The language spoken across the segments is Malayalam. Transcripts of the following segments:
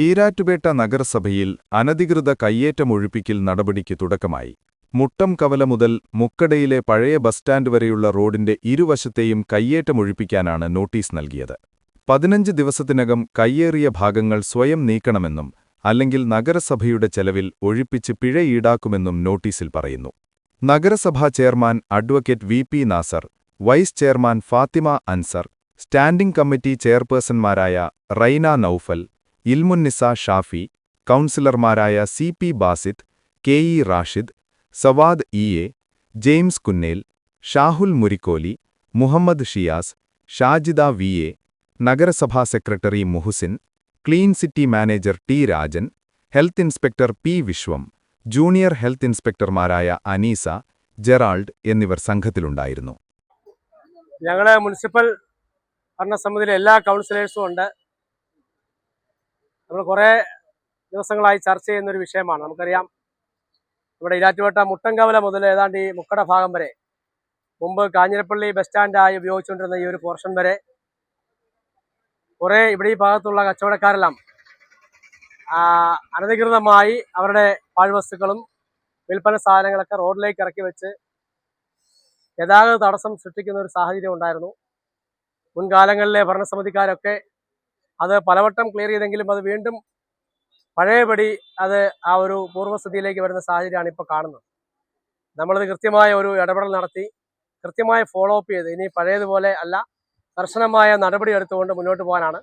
ഈരാറ്റുപേട്ട നഗരസഭയിൽ അനധികൃത കയ്യേറ്റമൊഴിപ്പിക്കൽ നടപടിക്ക് തുടക്കമായി. മുട്ടം കവല മുതൽ മുക്കടയിലെ പഴയ ബസ് സ്റ്റാൻഡ് വരെയുള്ള റോഡിന്റെ ഇരുവശത്തെയും കയ്യേറ്റമൊഴിപ്പിക്കാനാണ് നോട്ടീസ് നൽകിയത്. പതിനഞ്ച് ദിവസത്തിനകം കയ്യേറിയ ഭാഗങ്ങൾ സ്വയം നീക്കണമെന്നും അല്ലെങ്കിൽ നഗരസഭയുടെ ചെലവിൽ ഒഴിപ്പിച്ച് പിഴ ഈടാക്കുമെന്നും നോട്ടീസിൽ പറയുന്നു. നഗരസഭാ chairman advocate V P Nasar vice chairman Fathima Ansar standing committee ചെയർപേഴ്സൺമാരായ Raina Noufal Ilmunnisa Shafi കൗൺസിലർമാരായ C P Basith K E Rashid Savad E A James Kunnel Shahul Murikkoli Muhammad Shiyas Shajida V A നഗരസഭാ secretary Muhusin clean city manager T Rajan health inspector P Viswam junior health ഇൻസ്പെക്ടർമാരായ Aneesa Gerald എന്നിവർ സംഘത്തിലുണ്ടായിരുന്നു. ഞങ്ങളുടെ മുനിസിപ്പൽ ഭരണസമിതിയിലെ എല്ലാ കൗൺസിലേഴ്സും ഉണ്ട്. നമ്മൾ കുറേ ദിവസങ്ങളായി ചർച്ച ചെയ്യുന്ന ഒരു വിഷയമാണ്. നമുക്കറിയാം ഇവിടെ ഇരാറ്റുപേട്ട മുട്ടൻകവല മുതൽ ഏതാണ്ട് ഈ മുക്കട ഭാഗം വരെ മുമ്പ് കാഞ്ഞിരപ്പള്ളി ബസ് സ്റ്റാൻഡായി ഉപയോഗിച്ചുകൊണ്ടിരുന്ന ഈ ഒരു പോർഷൻ വരെ കുറേ ഇവിടെ ഈ ഭാഗത്തുള്ള കച്ചവടക്കാരെല്ലാം അനധികൃതമായി അവരുടെ പാഴ്വസ്തുക്കളും വിൽപ്പന സാധനങ്ങളൊക്കെ റോഡിലേക്ക് ഇറക്കി വെച്ച് ഗതാഗത തടസ്സം സൃഷ്ടിക്കുന്ന ഒരു സാഹചര്യം ഉണ്ടായിരുന്നു. മുൻകാലങ്ങളിലെ ഭരണസമിതിക്കാരൊക്കെ അത് പലവട്ടം ക്ലിയർ ചെയ്തെങ്കിലും അത് വീണ്ടും പഴയപടി അത് ആ ഒരു പൂർവസ്ഥിതിയിലേക്ക് വരുന്ന സാഹചര്യമാണ് ഇപ്പോൾ കാണുന്നത്. നമ്മളത് കൃത്യമായ ഒരു ഇടപെടൽ നടത്തി കൃത്യമായ ഫോളോ അപ്പ് ചെയ്ത് ഇനി പഴയതുപോലെ അല്ല കർശനമായ നടപടി എടുത്തുകൊണ്ട് മുന്നോട്ട് പോകാനാണ്.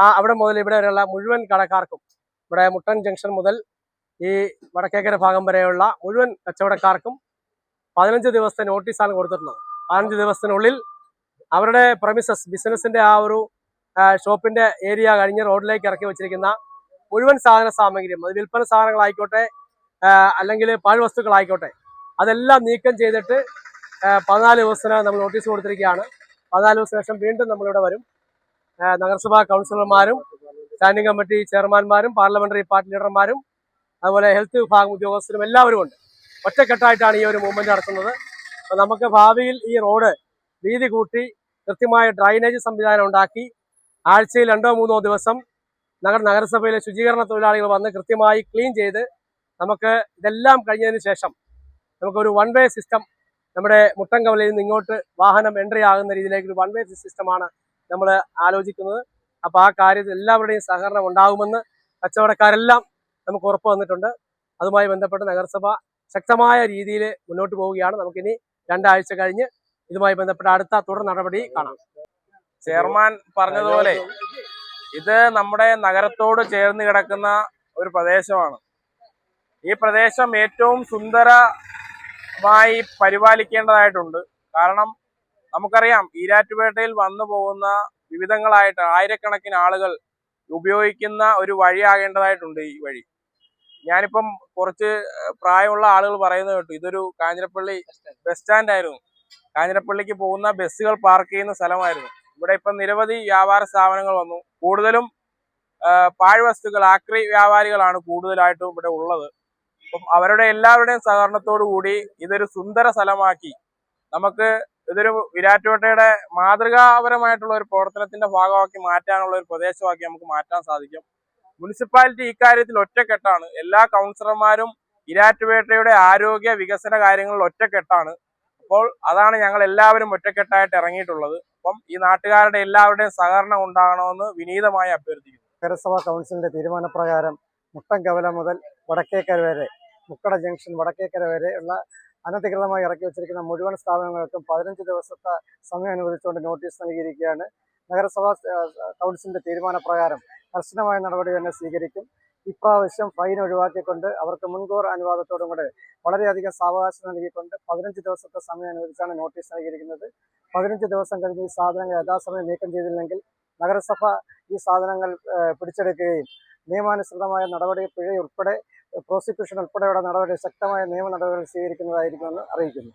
ആ അവിടെ മുതൽ ഇവിടെ വരെയുള്ള മുഴുവൻ കടക്കാർക്കും ഇവിടെ മുട്ടൻ ജംഗ്ഷൻ മുതൽ ഈ വടക്കേക്കര ഭാഗം വരെയുള്ള മുഴുവൻ കച്ചവടക്കാർക്കും പതിനഞ്ച് ദിവസത്തെ നോട്ടീസാണ് കൊടുത്തിട്ടുള്ളത്. പതിനഞ്ച് ദിവസത്തിനുള്ളിൽ അവരുടെ പ്രമിസസ് ബിസിനസിന്റെ ആ ഒരു ഷോപ്പിന്റെ ഏരിയ കഴിഞ്ഞ് റോഡിലേക്ക് ഇറക്കി വെച്ചിരിക്കുന്ന മുഴുവൻ സാധന സാമഗ്രിയും അത് വിൽപ്പന സാധനങ്ങളായിക്കോട്ടെ അല്ലെങ്കിൽ പാഴ്വസ്തുക്കളായിക്കോട്ടെ അതെല്ലാം നീക്കം ചെയ്തിട്ട് പതിനാല് ദിവസത്തിന് നമ്മൾ നോട്ടീസ് കൊടുത്തിരിക്കുകയാണ്. പതിനാല് ദിവസത്തിന് ശേഷം വീണ്ടും നമ്മളിവിടെ വരും. നഗരസഭാ കൗൺസിലർമാരും സ്റ്റാൻഡിംഗ് കമ്മിറ്റി ചെയർമാൻമാരും പാർലമെന്ററി പാർട്ടി ലീഡർമാരും അതുപോലെ ഹെൽത്ത് വിഭാഗം ഉദ്യോഗസ്ഥരും എല്ലാവരും ഉണ്ട്. ഒറ്റക്കെട്ടായിട്ടാണ് ഈ ഒരു മൂവ്മെന്റ് നടക്കുന്നത് നമുക്ക് ഭാവിയിൽ ഈ റോഡ് വീതി കൂട്ടി കൃത്യമായ ഡ്രൈനേജ് സംവിധാനം ഉണ്ടാക്കി ആഴ്ചയിൽ രണ്ടോ മൂന്നോ ദിവസം നഗര നഗരസഭയിലെ ശുചീകരണ തൊഴിലാളികൾ വന്ന് കൃത്യമായി ക്ലീൻ ചെയ്ത് നമുക്ക് ഇതെല്ലാം കഴിഞ്ഞതിന് ശേഷം നമുക്കൊരു വൺ വേ സിസ്റ്റം നമ്മുടെ മുട്ടൻകവലയിൽ നിന്ന് ഇങ്ങോട്ട് വാഹനം എൻട്രി ആകുന്ന രീതിയിലേക്ക് ഒരു വൺ വേ സിസ്റ്റമാണ് നമ്മൾ ആലോചിക്കുന്നത്. അപ്പോൾ ആ കാര്യത്തിൽ എല്ലാവരുടെയും സഹകരണം ഉണ്ടാകുമെന്ന് കച്ചവടക്കാരെല്ലാം നമുക്ക് ഉറപ്പ് വന്നിട്ടുണ്ട് അതുമായി ബന്ധപ്പെട്ട് നഗരസഭ ശക്തമായ രീതിയിൽ മുന്നോട്ട് പോവുകയാണ്. നമുക്കിനി രണ്ടാഴ്ച കഴിഞ്ഞ് ഇതുമായി ബന്ധപ്പെട്ട് അടുത്ത തുടർ നടപടി കാണാം. ചെയർമാൻ പറഞ്ഞതുപോലെ ഇത് നമ്മുടെ നഗരത്തോട് ചേർന്ന് കിടക്കുന്ന ഒരു പ്രദേശമാണ്. ഈ പ്രദേശം ഏറ്റവും സുന്ദരമായി പരിപാലിക്കേണ്ടതായിട്ടുണ്ട്. കാരണം നമുക്കറിയാം ഈരാറ്റുപേട്ടയിൽ വന്നു പോകുന്ന വിവിധങ്ങളായിട്ട് ആയിരക്കണക്കിന് ആളുകൾ ഉപയോഗിക്കുന്ന ഒരു വഴിയാകേണ്ടതായിട്ടുണ്ട് ഈ വഴി. ഞാനിപ്പം കുറച്ച് പ്രായമുള്ള ആളുകൾ പറയുന്നത് കേട്ടു ഇതൊരു കാഞ്ഞിരപ്പള്ളി ബസ് സ്റ്റാൻഡ് ആയിരുന്നു കാഞ്ഞിരപ്പള്ളിക്ക് പോകുന്ന ബസ്സുകൾ പാർക്ക് ചെയ്യുന്ന സ്ഥലമായിരുന്നു. ഇവിടെ ഇപ്പം നിരവധി വ്യാപാര സ്ഥാപനങ്ങൾ വന്നു. കൂടുതലും പാഴ്വസ്തുക്കൾ ആക്രി വ്യാപാരികളാണ് കൂടുതലായിട്ടും ഇവിടെ ഉള്ളത്. അപ്പം അവരുടെ എല്ലാവരുടെയും സഹകരണത്തോടു കൂടി ഇതൊരു സുന്ദര സ്ഥലമാക്കി. നമുക്ക് ഇതൊരു വിരാറ്റുപേട്ടയുടെ മാതൃകാപരമായിട്ടുള്ള ഒരു പ്രവർത്തനത്തിന്റെ ഭാഗമാക്കി മാറ്റാനുള്ള ഒരു പ്രദേശമാക്കി നമുക്ക് മാറ്റാൻ സാധിക്കും. മുനിസിപ്പാലിറ്റി ഇക്കാര്യത്തിൽ ഒറ്റക്കെട്ടാണ്. എല്ലാ കൗൺസിലർമാരും ഇരാറ്റുപേട്ടയുടെ ആരോഗ്യ വികസന കാര്യങ്ങളിൽ ഒറ്റക്കെട്ടാണ്. അപ്പോൾ അതാണ് ഞങ്ങൾ എല്ലാവരും ഒറ്റക്കെട്ടായിട്ട് ഇറങ്ങിയിട്ടുള്ളത്. അപ്പം ഈ നാട്ടുകാരുടെ എല്ലാവരുടെയും സഹകരണം ഉണ്ടാകണമെന്ന് വിനീതമായി അഭ്യർത്ഥിക്കുന്നു. നഗരസഭാ കൗൺസിലിന്റെ തീരുമാനപ്രകാരം മുട്ടൻകവല മുതൽ വടക്കേക്കര വരെ മുക്കട ജംഗ്ഷൻ വടക്കേക്കര വരെ ഉള്ള അനധികൃതമായി ഇറക്കി വെച്ചിരിക്കുന്ന മുഴുവൻ സ്ഥാപനങ്ങൾക്കും പതിനഞ്ച് ദിവസത്തെ സമയം അനുവദിച്ചുകൊണ്ട് നോട്ടീസ് നൽകിയിരിക്കുകയാണ്. നഗരസഭാ കൗൺസിലിന്റെ തീരുമാനപ്രകാരം കർശനമായ നടപടി തന്നെ സ്വീകരിക്കും. ഇപ്രാവശ്യം ഫൈൻ ഒഴിവാക്കിക്കൊണ്ട് അവർക്ക് മുൻകൂർ അനുവാദത്തോടും കൂടെ വളരെയധികം സാവകാശം നൽകിക്കൊണ്ട് പതിനഞ്ച് ദിവസത്തെ സമയം അനുവദിച്ചാണ് നോട്ടീസ് നൽകിയിരിക്കുന്നത്. പതിനഞ്ച് ദിവസം കഴിഞ്ഞ് ഈ സാധനങ്ങൾ യഥാസമയം നീക്കം ചെയ്തില്ലെങ്കിൽ നഗരസഭ ഈ സാധനങ്ങൾ പിടിച്ചെടുക്കുകയും നിയമാനുസൃതമായ നടപടി പിഴ ഉൾപ്പെടെ പ്രോസിക്യൂഷൻ ഉൾപ്പെടെയുള്ള നടപടി ശക്തമായ നിയമ നടപടികൾ സ്വീകരിക്കുന്നതായിരിക്കുമെന്ന് അറിയിക്കുന്നു.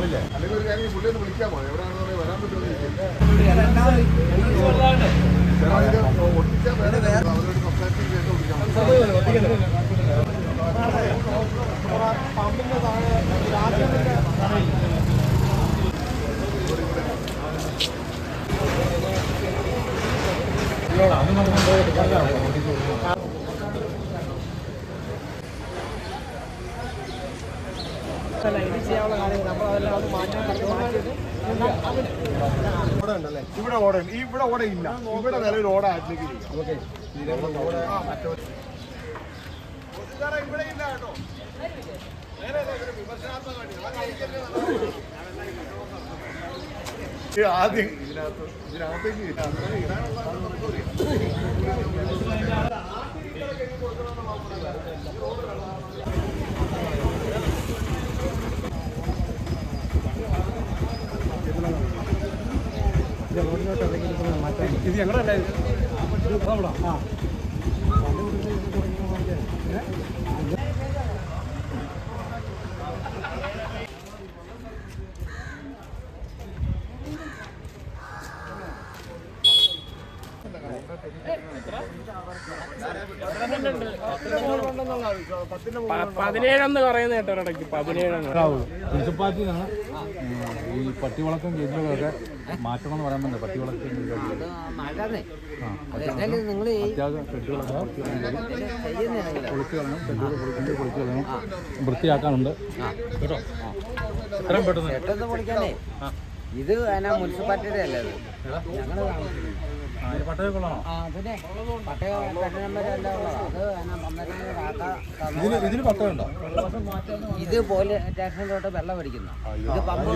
വെച്ചിരിക്കുന്ന അല്ലെങ്കിൽ ഒരു കാര്യം പുള്ളിയെ ഒന്ന് വിളിക്കാമോ എവിടെയാണെന്ന് വരാൻ പറ്റുമോ ഒട്ടിച്ചാൽ വേറെ അവരോട് സംസാരിച്ചതിന് ശേഷം വിളിക്കാം ഇവിടെ ഓട ഇവിടെ ഓട ഇല്ല ഇവിടെ നിലവിൽ ഓട ആറ്റിലേക്ക് ആദ്യം ഇതിനകത്ത് ഇതിനകത്തേക്ക് ഇടാനുള്ള ഇത് ഞങ്ങളുടെ അല്ലേ ആ പതിനേഴെന്ന് പറയുന്ന കേട്ടോ ഇടയ്ക്ക് പതിനേഴെന്ന് ഈ പട്ടിവളക്കം കേസുകളൊക്കെ മാറ്റണം എന്ന് പറയാൻ പറ്റില്ല പട്ടിവളക്കം അത്യാവശ്യം കളയണം വൃത്തിയാക്കാനുണ്ട്. കേട്ടോ? എത്രയും പെട്ടെന്ന്. പെട്ടെന്ന് പൊളിക്കാനേ. ഇത് എന്നാ മുനിസിപ്പാലിറ്റിയുടെ അല്ലേ ഞങ്ങൾ ഞങ്ങൾ ഇതിന് ഇതിന് പട്ടയം ഉണ്ടോ ഇത് പോലീസ് സ്റ്റേഷനിലോട്ട് വെള്ളം അടിക്കുന്ന ഇത് പമ്പ്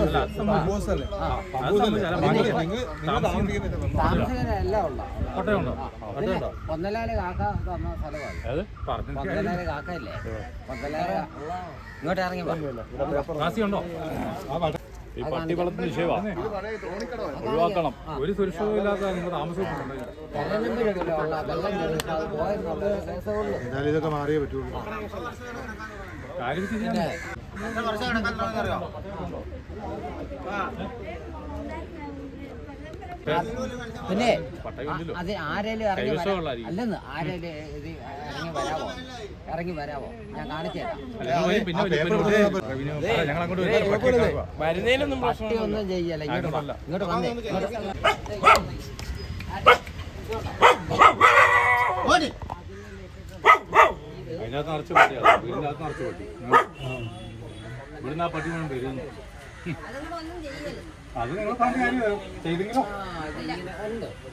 താമസിക്കാനെല്ലാം ഉള്ള പൊന്നലാൽ ഉണ്ടോ പിന്നെ ഒന്നലാൽ കാക്ക തന്ന സ്ഥലമാണ്. പൊന്നലാൽ ഇല്ലേ ഒന്നലാൽ ഇങ്ങോട്ട് ഇറങ്ങി വാ. ഉണ്ടോ ഈ പട്ടിവളത്തിന് നിക്ഷേപമാണ് ഒഴിവാക്കണം. ഒരു സുരക്ഷിതവും ഇല്ലാത്ത നിങ്ങൾ താമസിക്കുന്നുണ്ട് വെള്ളം നമ്പർ ഉണ്ടല്ലോ ഉള്ള വെള്ളം കയറി അത് പോയെന്നുള്ള ഒരു കേസേ ഉള്ളൂ എന്നാലും ഇതൊക്കെ മാറിയേ പറ്റുള്ളൂ കാര്യം പിന്നെ അത് ആരേലും. അല്ലെന്ന് ആരേലും ഇത് ഇറങ്ങി ഇറങ്ങി വരാമോ ഞാൻ കാണിച്ചു തരാം. പിന്നെ ഞങ്ങൾ അങ്ങോട്ട് വരുന്നത് വരുന്നതിനൊന്നും പ്രശ്നം പട്ടി ഒന്നും ചെയ്യല്ല ഇങ്ങോട്ട്. ഇങ്ങോട്ട് വന്നേ. അതിനകത്ത് നിറച്ച് പട്ടിയാണ് വീടിനകത്ത് നിറച്ച് പട്ടി. ഇവിടുന്ന് ആ പട്ടി വേണം വരുന്നു. അത് നിങ്ങൾ പറഞ്ഞ കാര്യം ചെയ്തെങ്കിലോ.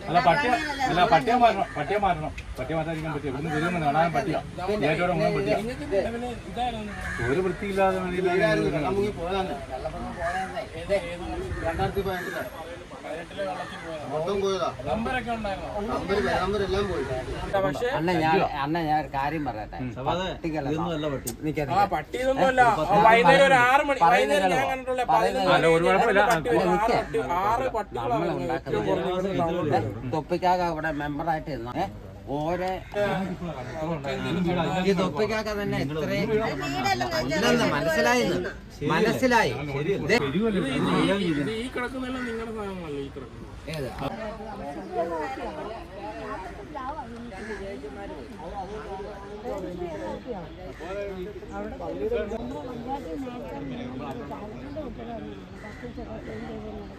അല്ല പട്ടിയ അല്ല പട്ടിയ മാറ്റണം പട്ടിയ മാറ്റണം. പട്ടിയ മാറ്റാതിരിക്കാൻ പറ്റിയ ഇവിടുന്ന് വരുമെന്ന് കാണാൻ പറ്റിയ ഏറ്റവും മുഴുവൻ പറ്റിയ ഒരു വൃത്തിയില്ലാതെ വെള്ളപ്പൊക്കം അണ്ണ ഞാൻ അണ്ണ ഞാൻ ഒരു കാര്യം പറയട്ടെ തൊപ്പിക്കാക്ക ഇവിടെ മെമ്പറായിട്ട് ഇരുന്നു? ഓരോ ഈ തൊപ്പിക്കാക്ക തന്നെ ഇല്ലെന്ന് മനസ്സിലായിന്ന് മനസ്സിലായി കിടക്കുന്നത് ഏത്? സ്റ്റാൻഡ്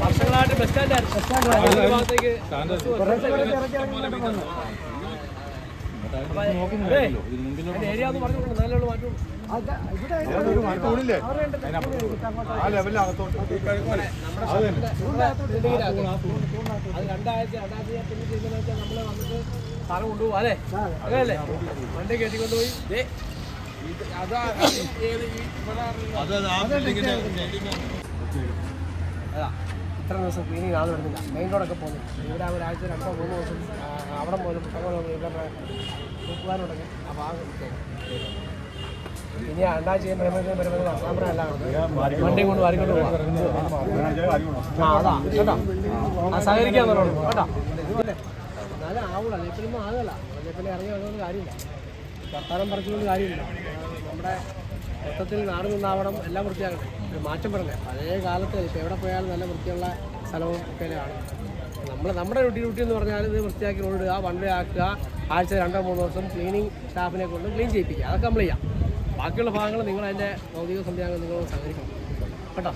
വർഷങ്ങളായിട്ട് ബസ് സ്റ്റാൻഡ് ഭാഗത്തേക്ക് ഏരിയ ഒന്ന് പറഞ്ഞോളൂ നല്ലോണം പിന്നെ ചെയ്യുന്നതെന്ന് വെച്ചാൽ നമ്മൾ വന്നിട്ട് സാധനം കൊണ്ടുപോകും അല്ലേ അങ്ങനെയല്ലേ വണ്ടി കയറ്റിക്കൊണ്ടുപോയി ദേ, ഇത് അതാ ഇത്ര ദിവസം ക്ലീനിങ് ആൾ വരുന്നില്ല മെയിൻ റോഡൊക്കെ പോകുന്നു ഇവിടെ ഒരാഴ്ച രണ്ടോ മൂന്നോ ദിവസം അവിടെ പോലും പുസ്തകങ്ങളോ ഇവിടെ തൂക്കുവാനുണ്ടെങ്കിൽ ആ ഭാഗം വൃത്തിയാക്കണം. ഇനി രണ്ടാഴ്ച വരുമ്പോൾ അസാമ്പ്രല്ല വണ്ടി കൊണ്ട് വാരിക്കൊണ്ട് പോകാം ആ അതാ കേട്ടോ. ആ സഹകരിക്കാൻ പറഞ്ഞു കേട്ടോ. എന്നാലും ആവുള്ള ലേപ്പിലൊന്നും ആകല്ല. ലേപ്പിൽ ഇറങ്ങി കാര്യമില്ല. വർത്താനം പറിച്ചുകൊണ്ട് കാര്യമില്ല. നമ്മുടെ മൊത്തത്തിൽ നാട് നിന്നാവണം. എല്ലാം വൃത്തിയാകട്ടെ. ഒരു മാറ്റം പറഞ്ഞത് പഴയ കാലത്ത് ഇപ്പോൾ എവിടെ പോയാലും നല്ല വൃത്തിയുള്ള സ്ഥലവും ഒക്കെയാണ്. നമ്മൾ നമ്മുടെ ഡ്യൂട്ടി ഡ്യൂട്ടി എന്ന് പറഞ്ഞാൽ ഇത് വൃത്തിയാക്കി കൊണ്ടിടുക വൺ വേ ആക്കുക ആഴ്ച രണ്ടോ മൂന്നോ ദിവസം ക്ലീനിങ് സ്റ്റാഫിനെ കൊണ്ട് ക്ലീൻ ചെയ്യിപ്പിക്കുക. അതൊക്കെ നമ്മൾ ചെയ്യാം. ബാക്കിയുള്ള ഭാഗങ്ങൾ നിങ്ങൾ അതിന്റെ ഭൗതിക സംവിധാനങ്ങൾ നിങ്ങൾ സഹകരിക്കണം. കേട്ടോ?